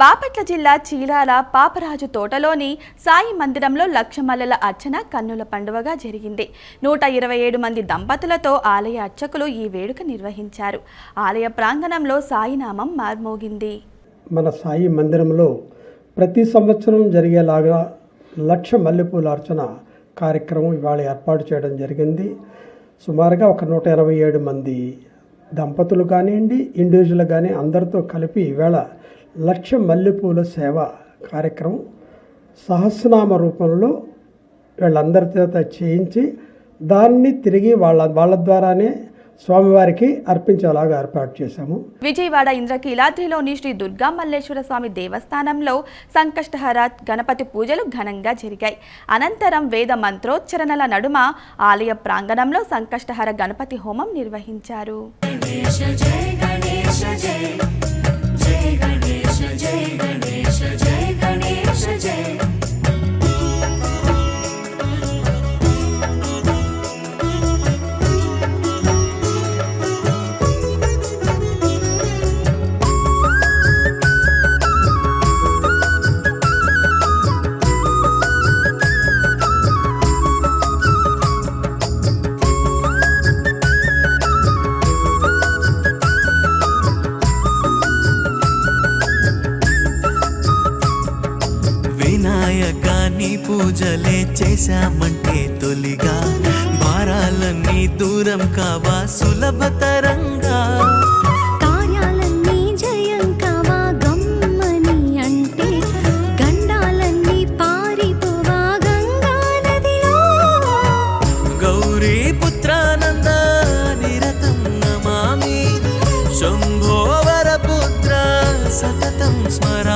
బాపట్ల జిల్లా చీరాల పాపరాజు తోటలోని సాయి మందిరంలో లక్ష మల్లెల అర్చన కన్నుల పండుగగా జరిగింది. నూట ఇరవై ఏడు మంది దంపతులతో ఆలయ అర్చకులు ఈ వేడుక నిర్వహించారు. ఆలయ ప్రాంగణంలో సాయినామం మార్మోగింది. మన సాయి మందిరంలో ప్రతి సంవత్సరం జరిగేలాగా లక్ష మల్లెపూల అర్చన కార్యక్రమం ఇవాళ ఏర్పాటు చేయడం జరిగింది. సుమారుగా ఒక నూట ఇరవై ఏడు మంది దంపతులు కానివ్వండి ఇండివిజువల్ కానీ అందరితో కలిపి ఈవేళ లక్ష మల్లెపూల సేవ కార్యక్రమం సహస్రనామ రూపంలో వీళ్ళందరి చేత చేయించి దాన్ని తిరిగి వాళ్ళ వాళ్ళ ద్వారానే స్వామివారికి అర్పించేలాగా ఏర్పాటు చేశాము. విజయవాడ ఇంద్రకీలాద్రిలోని శ్రీ దుర్గా మల్లేశ్వర స్వామి దేవస్థానంలో సంకష్టహర గణపతి పూజలు ఘనంగా జరిగాయి. అనంతరం వేద మంత్రోచ్చరణల నడుమ ఆలయ ప్రాంగణంలో సంకష్టహర గణపతి హోమం నిర్వహించారు. जय गणेश కానీ పూజలే చేశామంటే తొలిగా. భారాలన్నీ దూరం కావా సులభతరంగా కార్యాలన్నీ జయం గమ్మని గండాలన్నీ గౌరీ సతతం స్మరా